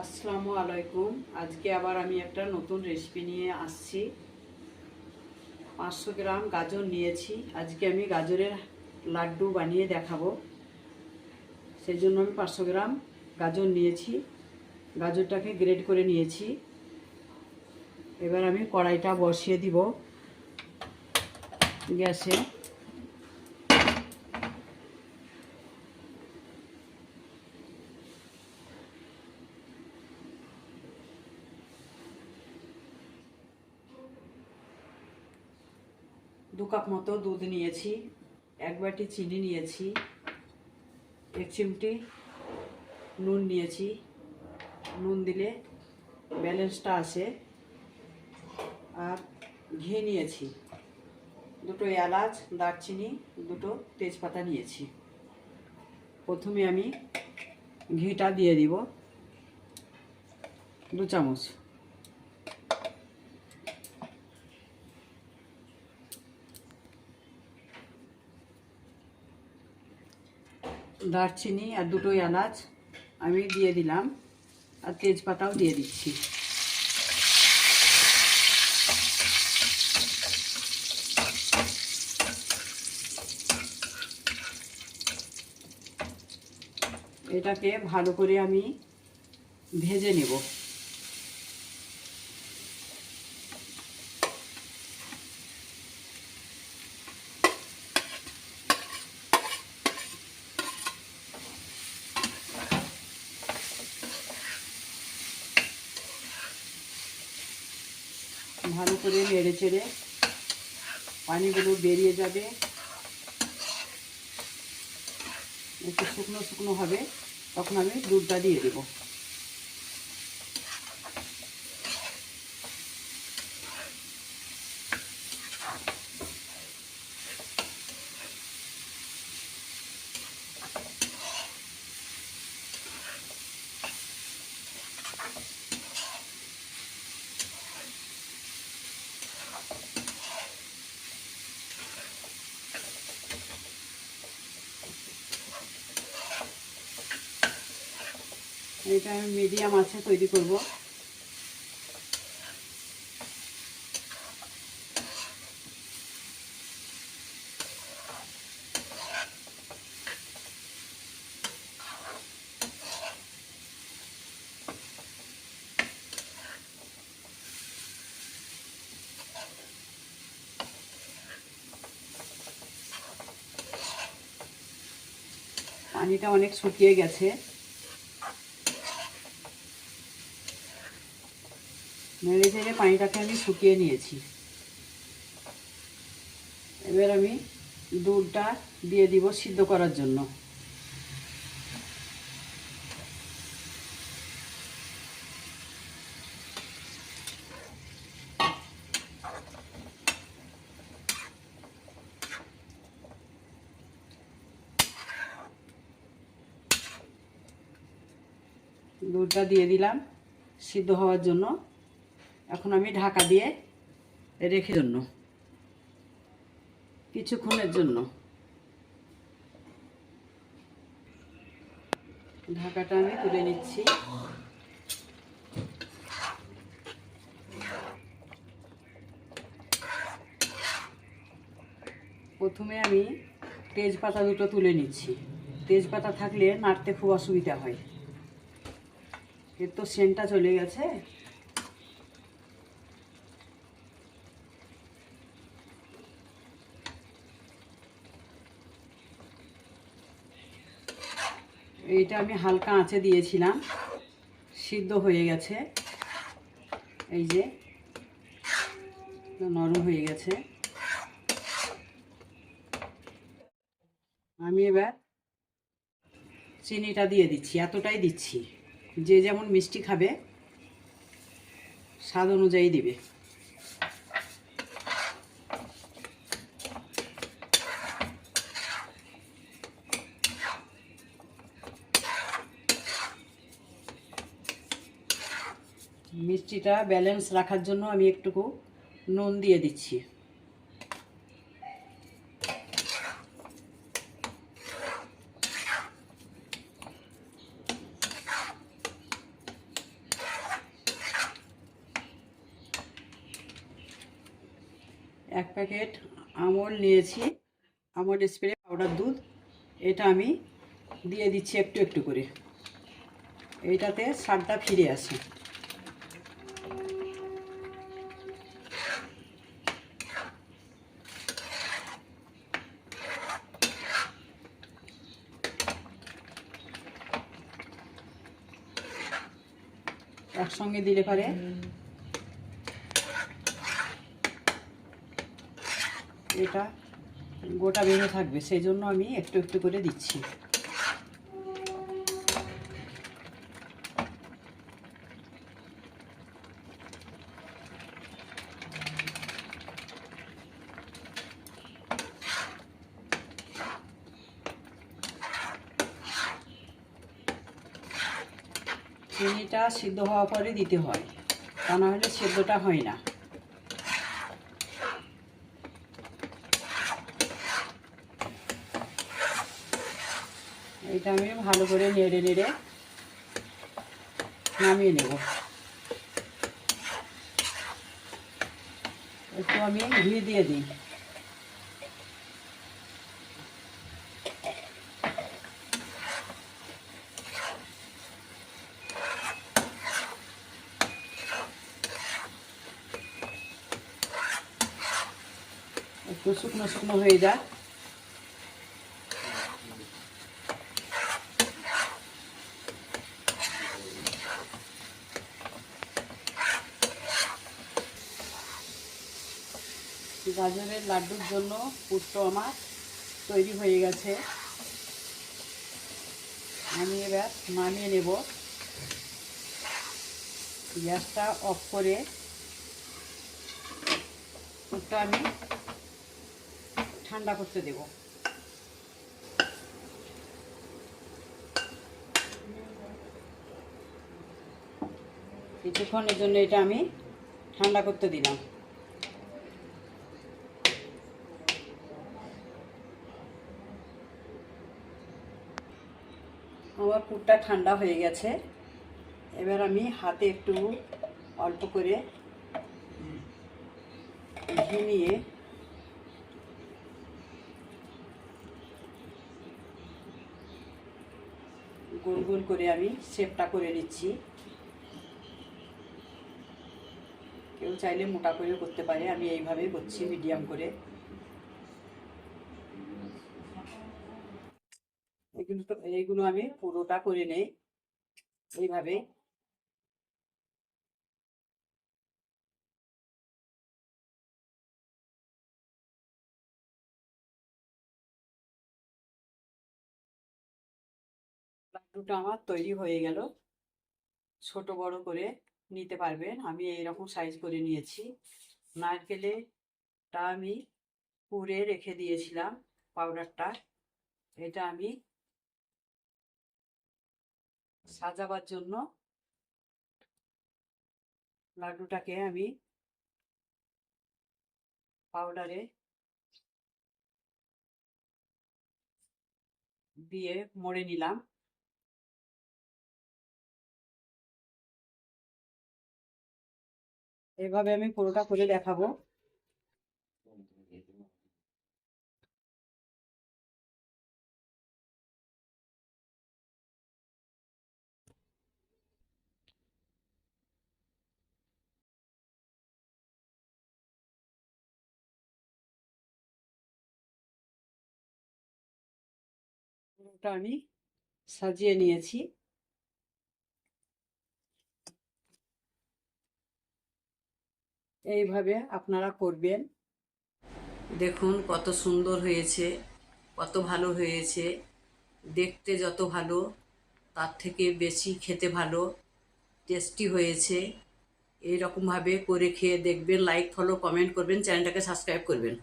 আসসালামু আলাইকুম। আজকে আবার আমি একটা নতুন রেসিপি নিয়ে আসছি। পাঁচশো গ্রাম গাজর নিয়েছি। আজকে আমি গাজরের লাড্ডু বানিয়ে দেখাবো। সেই জন্য আমি পাঁচশো গ্রাম গাজর নিয়েছি। গাজরটাকে গ্রেড করে নিয়েছি। এবার আমি কড়াইটা বসিয়ে দিব গ্যাসে। দু কাপ মতো দুধ নিয়েছি, এক বাটি চিনি নিয়েছি, এক চিমটি নুন নিয়েছি। নুন দিলে ব্যালেন্সটা আসে। আর ঘি নিয়েছি। দুটো এলাচ, দারচিনি, দুটো তেজপাতা নিয়েছি। প্রথমে আমি ঘিটা দিয়ে দিব। দু চামচ। দারচিনি আর দুটো এলাচ আমি দিয়ে দিলাম আর তেজপাতাও দিয়ে দিচ্ছি। এটাকে ভালো করে আমি ভেজে নেব। ভালো করে নেড়ে চেড়ে পানিগুলো বেরিয়ে যাবে। একটু শুকনো শুকনো হবে, তখন আমি দুধটা দিয়ে দেবো। এটা আমি মিডিয়াম আছে তৈরি করব। পানিটা অনেক শুকিয়ে গেছে। নেড়ে চেড়ে পানিটাকে আমি শুকিয়ে নিয়েছি। এবার আমি দুধটা দিয়ে দিব সিদ্ধ করার জন্য। দুধটা দিয়ে দিলাম সিদ্ধ হওয়ার জন্য। এখন আমি ঢাকা দিয়ে রেখে জন্য। কিছুক্ষণের জন্য। ঢাকাটা আমি তুলে নিচ্ছি। প্রথমে আমি তেজপাতা দুটো তুলে নিচ্ছি। তেজপাতা থাকলে নাড়তে খুব অসুবিধা হয়। এর তো সেন্টটা চলে গেছে। এইটা আমি হালকা আঁচে দিয়েছিলাম। সিদ্ধ হয়ে গেছে। এই যে নরম হয়ে গেছে। আমি এবার চিনিটা দিয়ে দিচ্ছি, এতটাই দিচ্ছি। যে যেমন মিষ্টি খাবে, স্বাদ অনুযায়ী দিবে। মিষ্টিটা ব্যালেন্স রাখার জন্য আমি একটুকু নুন দিয়ে দিচ্ছি। এক প্যাকেট আমল নিয়েছি। আমল স্প্রে পাউডার দুধ, এটা আমি দিয়ে দিচ্ছি একটু একটু করে। এইটাতে সারটা ফিরে আসে। একসঙ্গে দিলে পারে। এটা গোটা বেঁধে থাকবে সেই জন্য আমি একটু একটু করে দিচ্ছি। চিনিটা সিদ্ধ হওয়ার পরে দিতে হয়, তা না হলে সেদ্ধটা হয় না। এটা আমি ভালো করে নেড়ে নেড়ে নামিয়ে নেব। একটু আমি ঘি দিয়ে দিই। একটু শুকনো শুকনো হয়ে যায় গাজরের লাড্ডুর জন্য পুরটো আমার তৈরি হয়ে গেছে। আমি এবার নামিয়ে নেব। গ্যাসটা অফ করে পুরটা আমি ঠান্ডা করতে দেব। কিছুক্ষণের জন্য এটা আমি ঠান্ডা করতে দিলাম। আমার পুরটা ঠান্ডা হয়ে গেছে। এবার আমি হাতে একটু অল্প করে ঘি নিয়ে গোল গোল করে আমি শেপটা করে নিচ্ছি। কেউ চাইলে মোটা করেও করতে পারে, আমি এইভাবেই করছি মিডিয়াম করে। এগুলো তো এইগুলো আমি পুরোটা করে নেই, এইভাবে। লাড্ডুটা আমার তৈরি হয়ে গেল। ছোট বড় করে নিতে পারবেন। আমি এইরকম সাইজ করে নিয়েছি। নারকেলেটা আমি পুড়ে রেখে দিয়েছিলাম পাউডারটা এটা আমি সাজাবার জন্য লাড্ডুটাকে আমি পাউডারে দিয়ে মড়ে নিলাম। এভাবে আমি পুরোটা করে দেখাবো। পুরোটা আমি সাজিয়ে নিয়েছি। এইভাবে আপনারা করবেন। দেখুন কত সুন্দর হয়েছে, কত ভালো হয়েছে। দেখতে যত ভালো, তার থেকে বেশি খেতে ভালো, টেস্টি হয়েছে। এই এইরকমভাবে করে খেয়ে দেখবেন লাইক ফলো কমেন্ট করবেন, চ্যানেলটাকে সাবস্ক্রাইব করবেন।